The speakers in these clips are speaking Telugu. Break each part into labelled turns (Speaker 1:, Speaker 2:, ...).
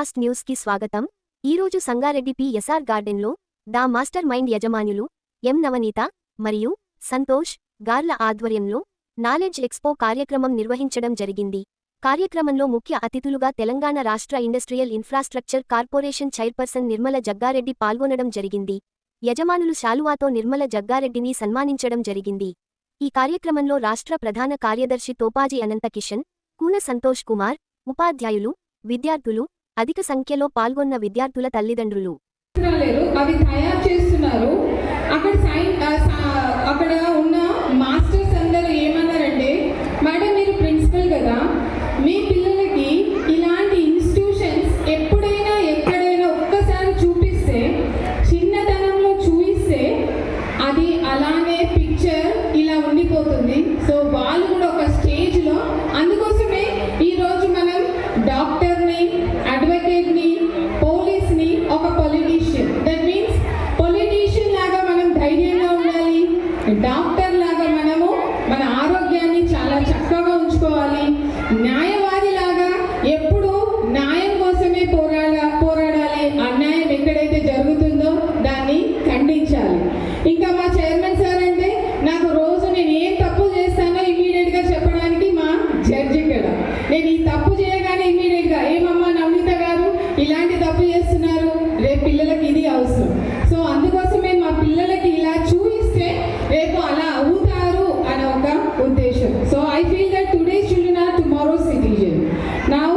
Speaker 1: ఫాస్ట్ న్యూస్కి స్వాగతం. ఈరోజు సంగారెడ్డి పి ఎస్ఆర్ గార్డెన్లో దా మాస్టర్ మైండ్ యజమానులు ఎం నవనీత మరియు సంతోష్ గార్ల ఆధ్వర్యంలో నాలెడ్జ్ ఎక్స్పో కార్యక్రమం నిర్వహించడం జరిగింది. కార్యక్రమంలో ముఖ్య అతిథులుగా తెలంగాణ రాష్ట్ర industrial infrastructure corporation chairperson Nirmala Jaggareddy పాల్గొనడం జరిగింది. యజమానులు శాలువాతో నిర్మల జగ్గారెడ్డిని సన్మానించడం జరిగింది. ఈ కార్యక్రమంలో రాష్ట్ర ప్రధాన కార్యదర్శి తోపాజీ అనంత కిషన్ కూన సంతోష్ కుమార్ ఉపాధ్యాయులు విద్యార్థులు అధిక సంఖ్యలో పాల్గొన్న విద్యార్థుల తల్లిదండ్రులు.
Speaker 2: అవి తయారు చేస్తున్నారు. అక్కడ అక్కడ ఉద్దేశం. So I feel that today children are tomorrow citizen now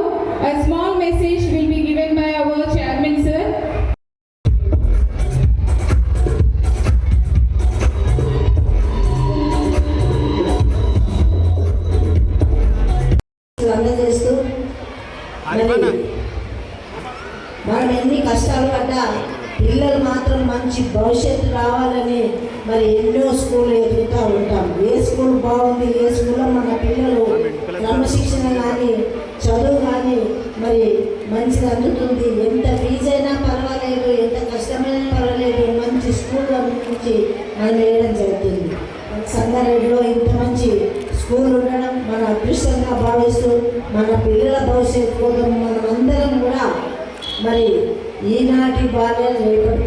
Speaker 2: a small message will be given by our chairman sir.
Speaker 3: అందజేస్తూ మరి మనం ఎన్ని కష్టాలు పడ్డా పిల్లలు మాత్రం మంచి భవిష్యత్తు రావాలని మరి ఎన్నో స్కూళ్ళు ఎదుగుతూ స్కూల్ బాగుంది ఏ స్కూల్లో మన పిల్లలు క్రమశిక్షణ కానీ చదువు కానీ మరి మంచిగా అందుతుంది. ఎంత ఫీజు అయినా పర్వాలేదు ఎంత కష్టమైనా పర్వాలేదు మంచి స్కూల్ నుంచి మనం వేయడం జరుగుతుంది. సంగారెడ్డిలో ఇంత మంచి స్కూల్ ఉండడం మన అదృష్టంగా భావిస్తూ మన పిల్లల భవిష్యత్తు కోసం మనమందరం కూడా మరి ఈనాటి బాల్యాలు రేపటి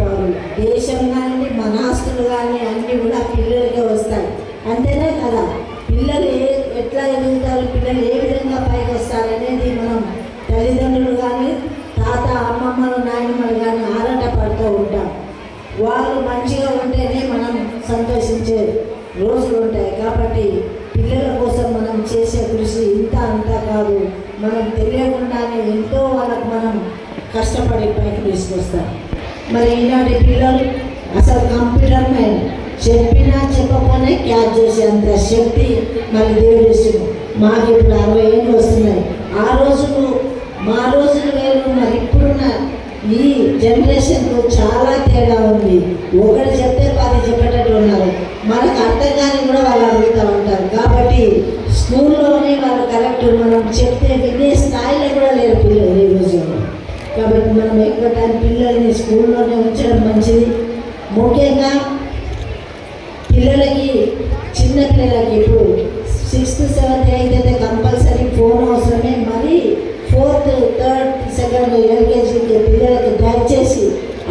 Speaker 3: దేశం కానీ మన ఆస్తులు కానీ అన్నీ కూడా పిల్లలకే వస్తాయి. అంతేనే కదా? పిల్లలు ఏ ఎట్లా ఎదుగుతారు? పిల్లలు ఏ విధంగా పైకి వస్తారు అనేది మనం తల్లిదండ్రులు కానీ తాత అమ్మమ్మలు నాయనమ్మలు కానీ ఆరాట పడుతూ ఉంటాం. వాళ్ళు మంచిగా ఉంటేనే మనం సంతోషించే రోజులు ఉంటాయి. కాబట్టి పిల్లల కోసం మనం చేసే కృషి ఇంత అంత కాదు. మనం తెలియకుండానే ఎంతో వాళ్ళకు మనం కష్టపడి పైకి తీసుకొస్తాం. మరి ఈనాటి పిల్లలు అసలు కంప్యూటర్ మైండ్ చెప్పినా చెప్పకపోయినా క్యాచ్ చేసేంత శక్తి మన దేవుడు ఇస్తుంది మాకు ఇప్పుడు అరవై ఏళ్ళు వస్తున్నాయి. ఆ రోజులు మా రోజులు వేరు మరి ఇప్పుడున్న ఈ జనరేషన్కు చాలా తేడా ఉంది. ఒకటి చెప్తే పది చెప్పేటట్టు ఉన్నారు. మనకు అర్థం కానీ కూడా వాళ్ళు అడుగుతూ ఉంటారు. కాబట్టి స్కూల్లోనే వాళ్ళు కరెక్ట్ మనం చెప్తే వినే స్థాయిలో కూడా లేరు పిల్లలు ఈ రోజుల్లో కాబట్టి మనం ఎక్కువ టైం పిల్లల్ని స్కూల్లోనే ఉంచడం మంచిది. ముఖ్యంగా పిల్లలకి చిన్న పిల్లలకి ఇప్పుడు సిక్స్త్ సెవెంత్ ఎయిత్ అయితే కంపల్సరీ ఫోన్ అవసరమే. మరి ఫోర్త్ థర్డ్ సెకండ్ ఎల్కేజీకి పిల్లలకి దయచేసి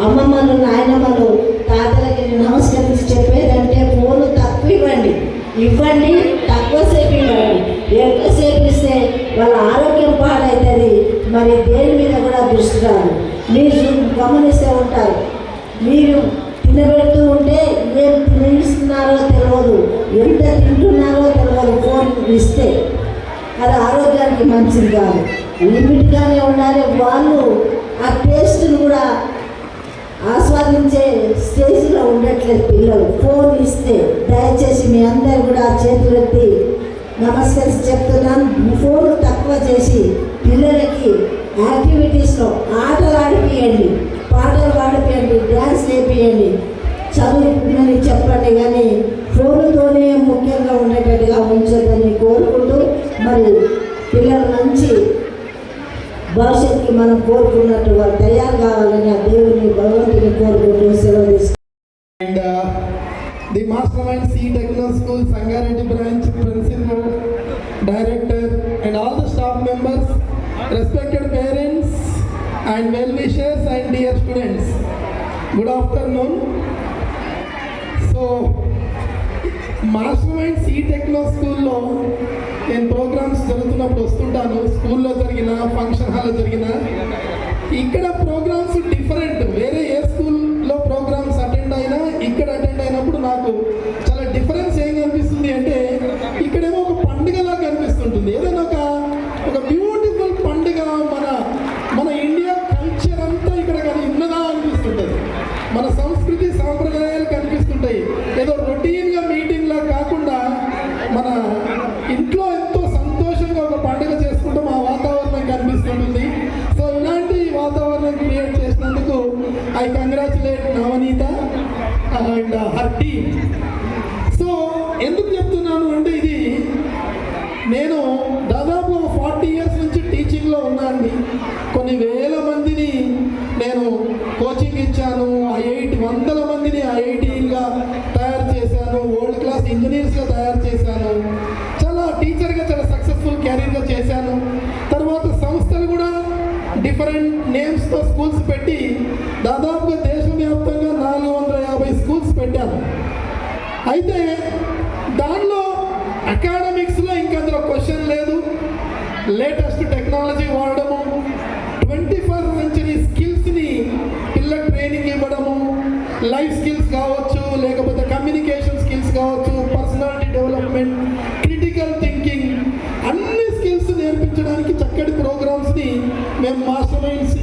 Speaker 3: అమ్మమ్మలు నాయనమ్మలు తాతలకి నమస్కరించి చెప్పేదంటే ఫోన్ తక్కువ ఇవ్వండి. ఇవ్వండి తక్కువసేపు ఇవ్వండి. ఎక్కువసేపు ఇస్తే వాళ్ళ ఆరోగ్యం పాడవుతుంది మరి దేని మీద కూడా దృష్టి రాదు. మీరు గమనిస్తూ ఉంటారు. మీరు నిలబెడుతూ ఉంటే ఏం తినిస్తున్నారో తెలియదు ఎంత తింటున్నారో తెలియదు ఫోన్ ఇస్తే అది ఆరోగ్యానికి మంచిది కాదు. లిమిట్గానే ఉండాలి. వాళ్ళు ఆ టేస్ట్ని కూడా ఆస్వాదించే స్టేజ్లో ఉండట్లేదు పిల్లలు. ఫోన్ ఇస్తే దయచేసి మీ అందరు కూడా చేతులు ఎత్తి నమస్కరించి చెప్తున్నాను. ఫోన్ తక్కువ చేసి పిల్లలకి యాక్టివిటీస్లో ఆటలు ఆడిపియండి. పాటలు పాడిపియండి. డ్యాన్స్ వేపియండి చదువుకుంటున్నారని చెప్పండి కానీ ఫోన్తోనే ముఖ్యంగా ఉండేటట్టుగా ఉంచుతుందని కోరుకుంటూ మరి పిల్లల నుంచి భవిష్యత్తుకి మనం కోరుకున్నట్టు వారు తయారు కావాలని ఆ దేవుని భగవంతుని కోరుకుంటూ సెలవు
Speaker 4: the master mind C techno school Sangareddy branch principal director and all staff members respected parents and well and dear students good afternoon so master mind C techno స్కూల్లో. నేను ప్రోగ్రామ్స్ జరుగుతున్నప్పుడు వస్తుంటాను. స్కూల్లో జరిగిన ఫంక్షన్ హాల్లో జరిగిన. ఇక్కడ ప్రోగ్రామ్స్ డిఫరెంట్. వేరే ఏ స్కూల్లో ప్రోగ్రామ్స్ అటెండ్ అయినా ఇక్కడ అటెండ్ అయినప్పుడు నాకు నేను దాదాపు ఫార్టీ ఇయర్స్ నుంచి టీచింగ్లో ఉన్నాను కొన్ని వేల మందిని నేను కోచింగ్ ఇచ్చాను. ఐఐటి వందల మందిని ఐఐటీగా తయారు చేశాను. వరల్డ్ క్లాస్ ఇంజనీర్స్గా తయారు చేశాను. చాలా టీచర్గా చాలా సక్సెస్ఫుల్ క్యారీర్గా చేశాను. తర్వాత సంస్థలు కూడా డిఫరెంట్ నేమ్స్తో స్కూల్స్ పెట్టి దాదాపుగా దేశవ్యాప్తంగా నాలుగు వందల యాభై స్కూల్స్ పెట్టాను. అయితే దానిలో లేటెస్ట్ టెక్నాలజీ వాడడము ట్వంటీ ఫస్ట్ సెంచరీ స్కిల్స్ని పిల్లలకు ట్రైనింగ్ ఇవ్వడము లైఫ్ స్కిల్స్ కావచ్చు లేకపోతే కమ్యూనికేషన్ స్కిల్స్ కావచ్చు పర్సనాలిటీ డెవలప్మెంట్ క్రిటికల్ థింకింగ్ అన్ని స్కిల్స్ నేర్పించడానికి చక్కటి ప్రోగ్రామ్స్ని మేము మాస్టర్ మైండ్స్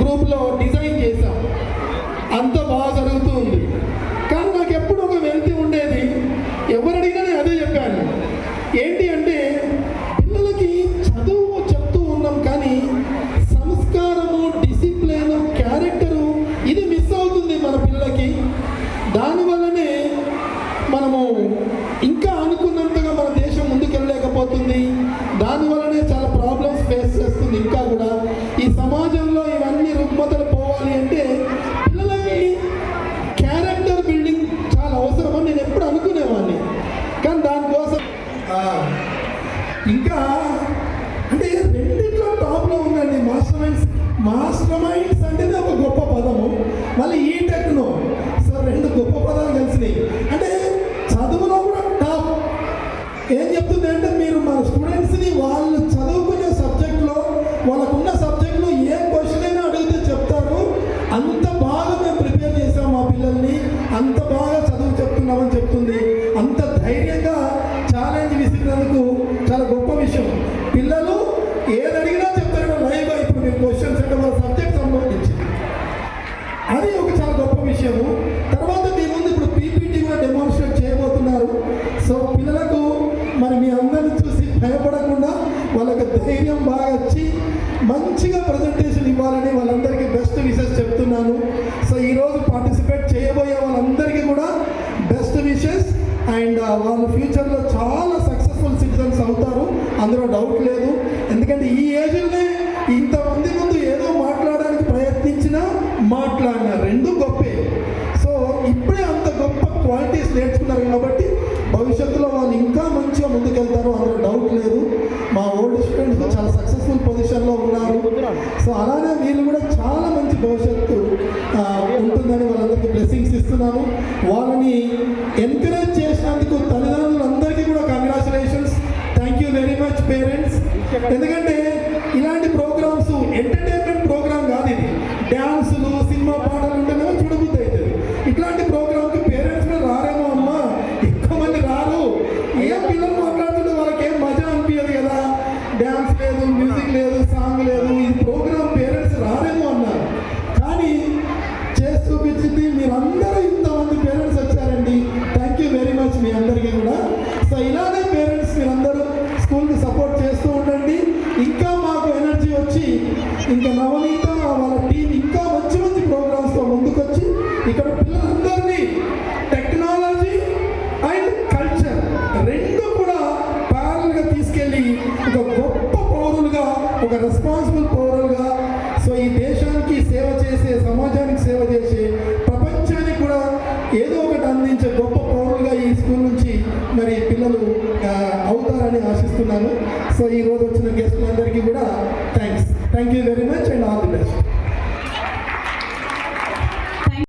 Speaker 4: గ్రూప్లో డిజైన్ మాస్టర్ మైండ్స్ అంటేనే ఒక గొప్ప పదము. మళ్ళీ ఈ టెక్నో. సార్ రెండు గొప్ప పదాలు కలిసినాయి. అంటే చదువులో కూడా టాప్. ఏం చెప్తుంది అంటే మీరు మన స్టూడెంట్స్ని వాళ్ళు చదువుకునే సబ్జెక్ట్లో వాళ్ళకున్న సబ్జెక్ట్లో ఏ క్వశ్చన్ అయినా అడిగితే చెప్తారు. అంత బాగా మేము ప్రిపేర్ చేసాం మా పిల్లల్ని. అంత బాగా చదువు చెప్తున్నామని చెప్తుంది. ధైర్యం బాగా వచ్చి మంచిగా ప్రజెంటేషన్ ఇవ్వాలని వాళ్ళందరికీ బెస్ట్ విషెస్ చెప్తున్నాను. సో ఈరోజు పార్టిసిపేట్ చేయబోయే వాళ్ళందరికీ కూడా బెస్ట్ విషెస్ అండ్ వాళ్ళు ఫ్యూచర్లో చాలా సక్సెస్ఫుల్ సిటిజన్స్ అవుతారు. అందులో డౌట్ లేదు. ఎందుకంటే ఈ ఏజ్లోనే ఇంతమంది ముందు ఏదో మాట్లాడడానికి ప్రయత్నించినా మాట్లాడిన రెండు గొప్పే. సో ఇప్పుడే అంత గొప్ప క్వాలిటీస్ నేర్చుకున్నారు కాబట్టి భవిష్యత్తులో వాళ్ళు ఇంకా మంచిగా ముందుకెళ్తారు అందులో డౌట్ లేదు. మా ఓల్డ్ స్టూడెంట్స్ చాలా సక్సెస్ఫుల్ పొజిషన్లో ఉన్నారు. సో అలానే వీళ్ళు కూడా చాలా మంచి భవిష్యత్తు ఉంటుందని వాళ్ళందరికీ బ్లెస్సింగ్స్ ఇస్తున్నాను. వాళ్ళని ఎంకరేజ్ చేసినందుకు తల్లిదండ్రులందరికీ కూడా congratulations thank you very much parents ఎందుకంటే సో ఈ రోజు వచ్చిన గెస్ట్లందరికీ కూడా thanks thank you very much and all the best